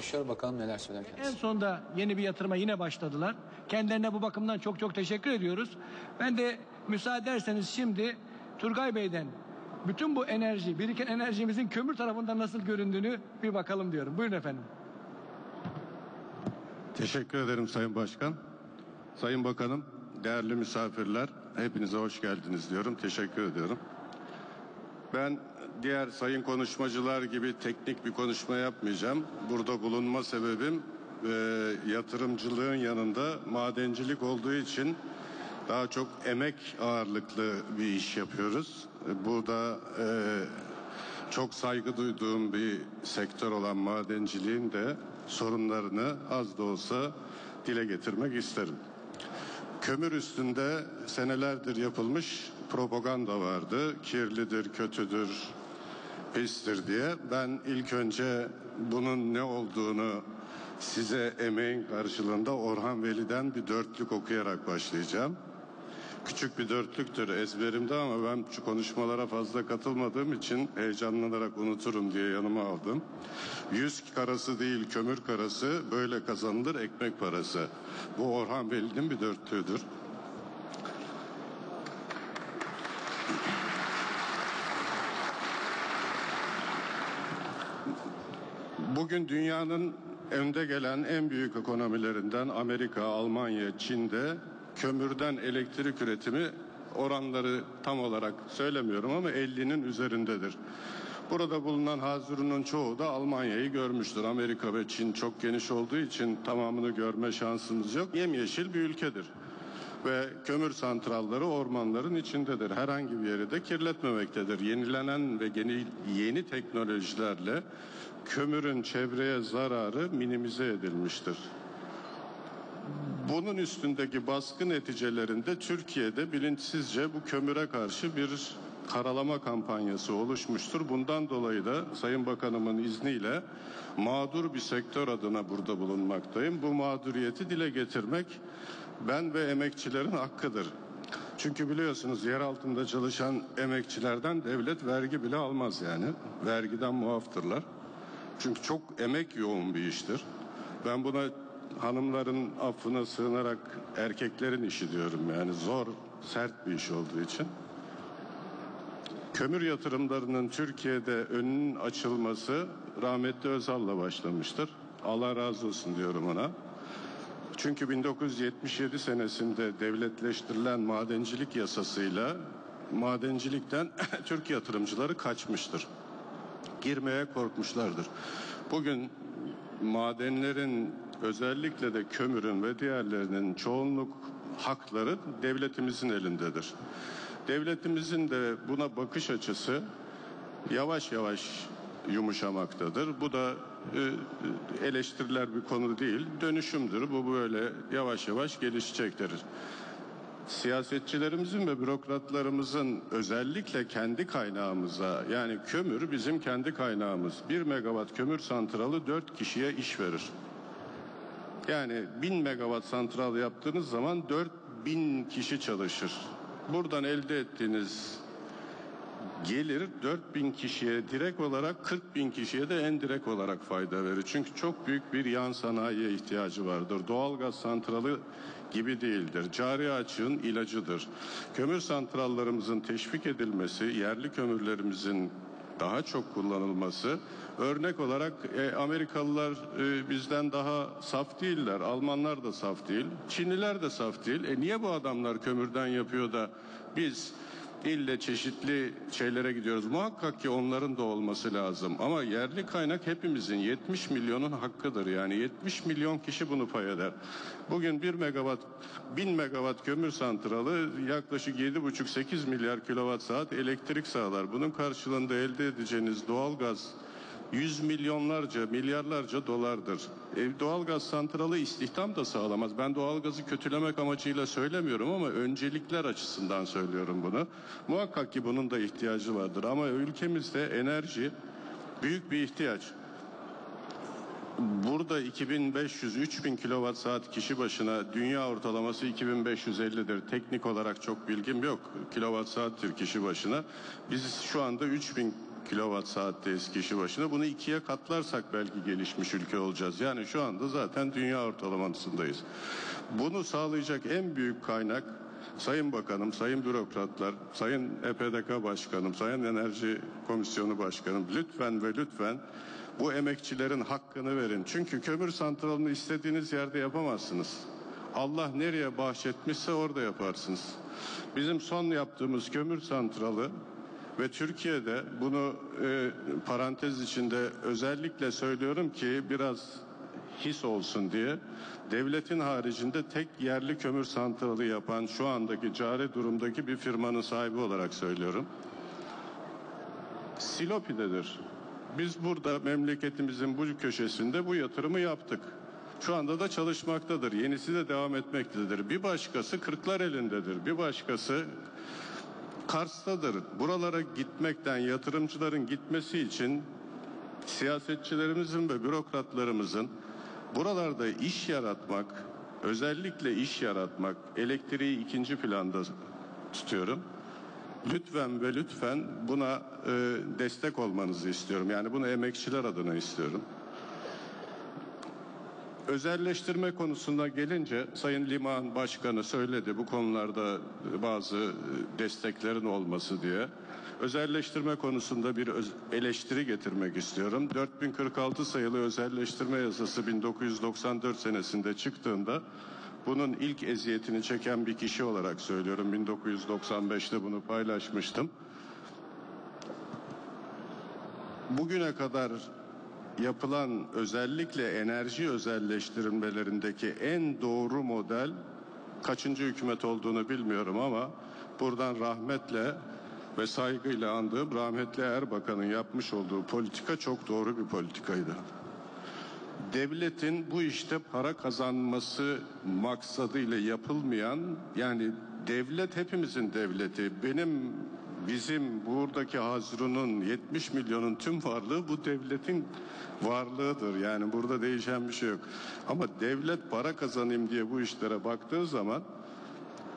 konuşuyor. Bakalım neler söyler En kendisi. sonda yeni bir yatırıma yine başladılar. Kendilerine bu bakımdan çok çok teşekkür ediyoruz. Ben de müsaade ederseniz şimdi Turgay Bey'den bütün bu enerji, biriken enerjimizin kömür tarafından nasıl göründüğünü bir bakalım diyorum. Buyurun efendim. Teşekkür ederim Sayın Başkan. Sayın Bakanım, değerli misafirler, hepinize hoş geldiniz diyorum. Teşekkür ediyorum. Ben diğer sayın konuşmacılar gibi teknik bir konuşma yapmayacağım. Burada bulunma sebebim e, yatırımcılığın yanında madencilik olduğu için daha çok emek ağırlıklı bir iş yapıyoruz. E, Burada e, çok saygı duyduğum bir sektör olan madenciliğin de sorunlarını az da olsa dile getirmek isterim. Kömür üstünde senelerdir yapılmış propaganda vardı. Kirlidir, kötüdür, pistir diye. Ben ilk önce bunun ne olduğunu size emeğin karşılığında Orhan Veli'den bir dörtlük okuyarak başlayacağım. Küçük bir dörtlüktür ezberimde ama ben şu konuşmalara fazla katılmadığım için heyecanlanarak unuturum diye yanıma aldım. Yüz karası değil kömür karası böyle kazanılır ekmek parası. Bu Orhan Veli'nin bir dörtlüğüdür. Bugün dünyanın önde gelen en büyük ekonomilerinden Amerika, Almanya, Çin'de kömürden elektrik üretimi oranları tam olarak söylemiyorum ama 50'nin üzerindedir. Burada bulunan Hazırun'un çoğu da Almanya'yı görmüştür. Amerika ve Çin çok geniş olduğu için tamamını görme şansımız yok. Yemyeşil bir ülkedir. Ve kömür santralları ormanların içindedir. Herhangi bir yeri de kirletmemektedir. Yenilenen ve yeni, yeni teknolojilerle kömürün çevreye zararı minimize edilmiştir. Bunun üstündeki baskı neticelerinde Türkiye'de bilinçsizce bu kömüre karşı bir karalama kampanyası oluşmuştur. Bundan dolayı da Sayın Bakanımın izniyle mağdur bir sektör adına burada bulunmaktayım. Bu mağduriyeti dile getirmek ben ve emekçilerin hakkıdır. Çünkü biliyorsunuz yer altında çalışan emekçilerden devlet vergi bile almaz yani. Vergiden muaftırlar. Çünkü çok emek yoğun bir iştir. Ben buna hanımların affına sığınarak erkeklerin işi diyorum yani zor, sert bir iş olduğu için. Kömür yatırımlarının Türkiye'de önünün açılması rahmetli Özal'la başlamıştır. Allah razı olsun diyorum ona. Çünkü 1977 senesinde devletleştirilen madencilik yasasıyla madencilikten Türk yatırımcıları kaçmıştır girmeye korkmuşlardır. Bugün madenlerin özellikle de kömürün ve diğerlerinin çoğunluk hakları devletimizin elindedir. Devletimizin de buna bakış açısı yavaş yavaş yumuşamaktadır. Bu da e, eleştiriler bir konu değil, dönüşümdür. Bu böyle yavaş yavaş gelişecektir siyasetçilerimizin ve bürokratlarımızın özellikle kendi kaynağımıza yani kömür bizim kendi kaynağımız. Bir megawatt kömür santralı dört kişiye iş verir. Yani bin megawatt santral yaptığınız zaman dört bin kişi çalışır. Buradan elde ettiğiniz gelir 4000 kişiye direkt olarak 40 bin kişiye de en direkt olarak fayda verir. Çünkü çok büyük bir yan sanayiye ihtiyacı vardır. Doğalgaz santralı gibi değildir. Cari açığın ilacıdır. Kömür santrallarımızın teşvik edilmesi, yerli kömürlerimizin daha çok kullanılması örnek olarak e, Amerikalılar e, bizden daha saf değiller. Almanlar da saf değil. Çinliler de saf değil. E niye bu adamlar kömürden yapıyor da biz ille çeşitli şeylere gidiyoruz. Muhakkak ki onların da olması lazım. Ama yerli kaynak hepimizin 70 milyonun hakkıdır. Yani 70 milyon kişi bunu pay eder. Bugün 1 megawatt 1000 megawatt kömür santralı yaklaşık 7,5-8 milyar kilowatt saat elektrik sağlar. Bunun karşılığında elde edeceğiniz doğal gaz 100 milyonlarca, milyarlarca dolardır. E, doğalgaz santralı istihdam da sağlamaz. Ben doğalgazı kötülemek amacıyla söylemiyorum ama öncelikler açısından söylüyorum bunu. Muhakkak ki bunun da ihtiyacı vardır ama ülkemizde enerji büyük bir ihtiyaç. Burada 2500-3000 kilowatt saat kişi başına dünya ortalaması 2550'dir. Teknik olarak çok bilgim yok. Kilowatt saattir kişi başına. Biz şu anda 3000 kilowatt saatteyiz kişi başına. Bunu ikiye katlarsak belki gelişmiş ülke olacağız. Yani şu anda zaten dünya ortalamasındayız. Bunu sağlayacak en büyük kaynak Sayın Bakanım, Sayın Bürokratlar, Sayın EPDK Başkanım, Sayın Enerji Komisyonu Başkanım lütfen ve lütfen bu emekçilerin hakkını verin. Çünkü kömür santralını istediğiniz yerde yapamazsınız. Allah nereye bahşetmişse orada yaparsınız. Bizim son yaptığımız kömür santralı ve Türkiye'de bunu e, parantez içinde özellikle söylüyorum ki biraz his olsun diye devletin haricinde tek yerli kömür santralı yapan şu andaki cari durumdaki bir firmanın sahibi olarak söylüyorum. Silopi'dedir. Biz burada memleketimizin bu köşesinde bu yatırımı yaptık. Şu anda da çalışmaktadır. Yenisi de devam etmektedir. Bir başkası kırklar elindedir. Bir başkası Kars'tadır. Buralara gitmekten yatırımcıların gitmesi için siyasetçilerimizin ve bürokratlarımızın buralarda iş yaratmak, özellikle iş yaratmak, elektriği ikinci planda tutuyorum. Lütfen ve lütfen buna e, destek olmanızı istiyorum. Yani bunu emekçiler adına istiyorum. Özelleştirme konusuna gelince Sayın Liman Başkanı söyledi bu konularda bazı desteklerin olması diye. Özelleştirme konusunda bir eleştiri getirmek istiyorum. 4046 sayılı özelleştirme yasası 1994 senesinde çıktığında bunun ilk eziyetini çeken bir kişi olarak söylüyorum. 1995'te bunu paylaşmıştım. Bugüne kadar yapılan özellikle enerji özelleştirmelerindeki en doğru model kaçıncı hükümet olduğunu bilmiyorum ama buradan rahmetle ve saygıyla andığım rahmetli Erbakan'ın yapmış olduğu politika çok doğru bir politikaydı. Devletin bu işte para kazanması maksadıyla yapılmayan yani devlet hepimizin devleti benim bizim buradaki Hazrun'un 70 milyonun tüm varlığı bu devletin varlığıdır. Yani burada değişen bir şey yok. Ama devlet para kazanayım diye bu işlere baktığı zaman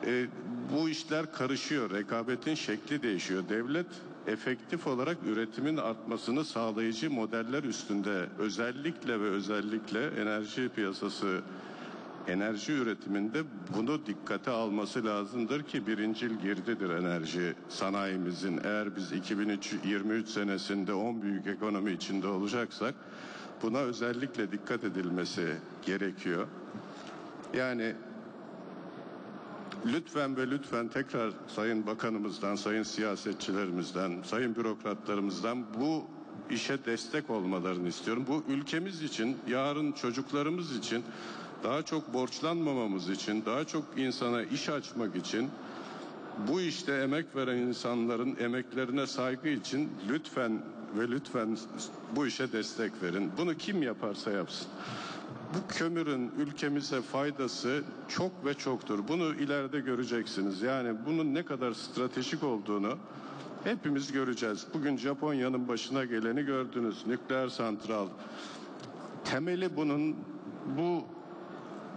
e, bu işler karışıyor. Rekabetin şekli değişiyor. Devlet efektif olarak üretimin artmasını sağlayıcı modeller üstünde özellikle ve özellikle enerji piyasası enerji üretiminde bunu dikkate alması lazımdır ki birincil girdidir enerji sanayimizin. Eğer biz 2023 senesinde 10 büyük ekonomi içinde olacaksak buna özellikle dikkat edilmesi gerekiyor. Yani Lütfen ve lütfen tekrar Sayın Bakanımızdan, Sayın siyasetçilerimizden, Sayın bürokratlarımızdan bu işe destek olmalarını istiyorum. Bu ülkemiz için, yarın çocuklarımız için, daha çok borçlanmamamız için, daha çok insana iş açmak için, bu işte emek veren insanların emeklerine saygı için lütfen ve lütfen bu işe destek verin. Bunu kim yaparsa yapsın. Bu kömürün ülkemize faydası çok ve çoktur. Bunu ileride göreceksiniz. Yani bunun ne kadar stratejik olduğunu hepimiz göreceğiz. Bugün Japonya'nın başına geleni gördünüz. Nükleer santral. Temeli bunun bu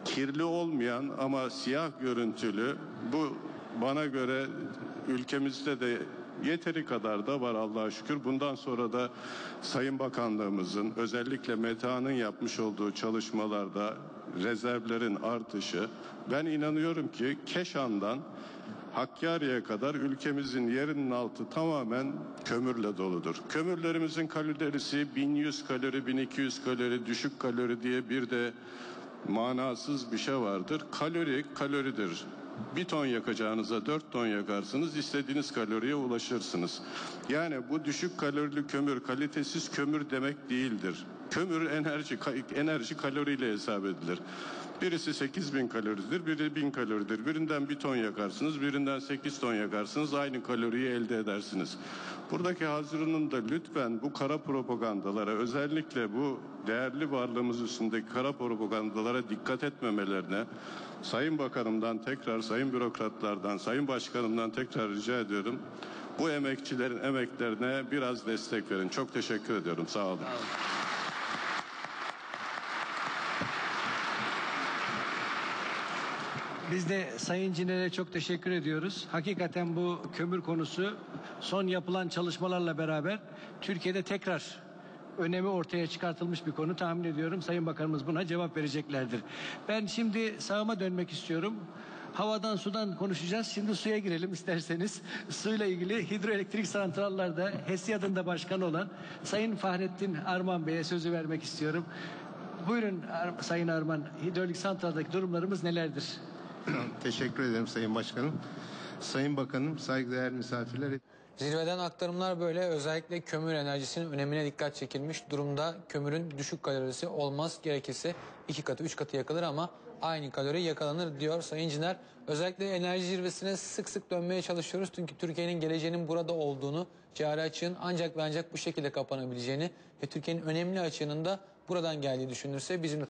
kirli olmayan ama siyah görüntülü bu bana göre ülkemizde de yeteri kadar da var Allah'a şükür. Bundan sonra da Sayın Bakanlığımızın özellikle META'nın yapmış olduğu çalışmalarda rezervlerin artışı ben inanıyorum ki Keşan'dan Hakkari'ye kadar ülkemizin yerinin altı tamamen kömürle doludur. Kömürlerimizin kalorisi 1100 kalori, 1200 kalori, düşük kalori diye bir de manasız bir şey vardır. Kalori kaloridir. Bir ton yakacağınıza dört ton yakarsınız, istediğiniz kaloriye ulaşırsınız. Yani bu düşük kalorili kömür, kalitesiz kömür demek değildir. Kömür enerji, enerji kaloriyle hesap edilir. Birisi 8000 kaloridir, biri 1000 kaloridir. Birinden bir ton yakarsınız, birinden 8 ton yakarsınız. Aynı kaloriyi elde edersiniz. Buradaki Hazırun'un da lütfen bu kara propagandalara, özellikle bu değerli varlığımız üstündeki kara propagandalara dikkat etmemelerine, Sayın Bakanımdan tekrar, Sayın Bürokratlardan, Sayın Başkanımdan tekrar rica ediyorum. Bu emekçilerin emeklerine biraz destek verin. Çok teşekkür ediyorum. Sağ olun. Biz de Sayın Ciner'e çok teşekkür ediyoruz. Hakikaten bu kömür konusu son yapılan çalışmalarla beraber Türkiye'de tekrar önemi ortaya çıkartılmış bir konu tahmin ediyorum. Sayın Bakanımız buna cevap vereceklerdir. Ben şimdi sağıma dönmek istiyorum. Havadan sudan konuşacağız. Şimdi suya girelim isterseniz. Suyla ilgili hidroelektrik santrallerde HESİ adında başkan olan Sayın Fahrettin Arman Bey'e sözü vermek istiyorum. Buyurun Sayın Arman, hidroelektrik santraldaki durumlarımız nelerdir? Teşekkür ederim Sayın Başkanım. Sayın Bakanım, saygıdeğer misafirler. Zirveden aktarımlar böyle özellikle kömür enerjisinin önemine dikkat çekilmiş durumda. Kömürün düşük kalorisi olmaz gerekirse iki katı üç katı yakılır ama aynı kalori yakalanır diyor Sayın Ciner. Özellikle enerji zirvesine sık sık dönmeye çalışıyoruz. Çünkü Türkiye'nin geleceğinin burada olduğunu, cari açığın ancak ve ancak bu şekilde kapanabileceğini ve Türkiye'nin önemli açığının da buradan geldiği düşünülürse bizim